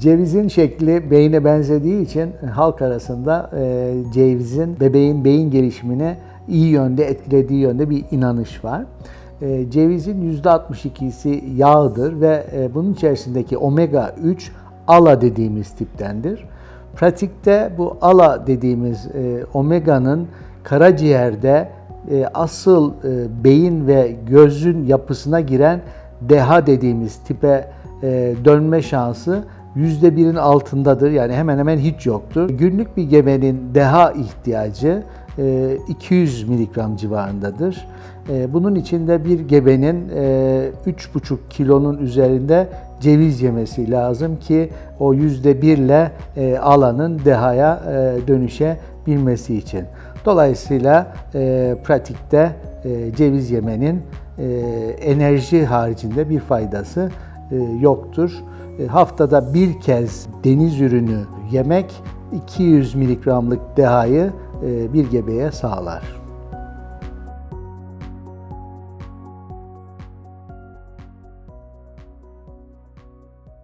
Cevizin şekli beyine benzediği için halk arasında e, cevizin bebeğin beyin gelişimine iyi yönde etkilediği yönde bir inanış var. E, cevizin %62'si yağdır ve e, bunun içerisindeki omega 3 ALA dediğimiz tiptendir. Pratikte bu ALA dediğimiz omega'nın karaciğerde asıl beyin ve gözün yapısına giren DHA dediğimiz tipe dönme şansı %1'in altındadır. Yani hemen hemen hiç yoktur. Günlük bir gebenin DHA ihtiyacı e, 200 miligram civarındadır. E, Bunun için de bir gebenin e, 3,5 kilonun üzerinde ceviz yemesi lazım ki o %1 ile e, alanın DHA'ya e, dönüşebilmesi için. Dolayısıyla e, pratikte e, ceviz yemenin e, enerji haricinde bir faydası e, yoktur. E, haftada bir kez deniz ürünü yemek 200 miligramlık DHA'yı e, bir gebeye sağlar.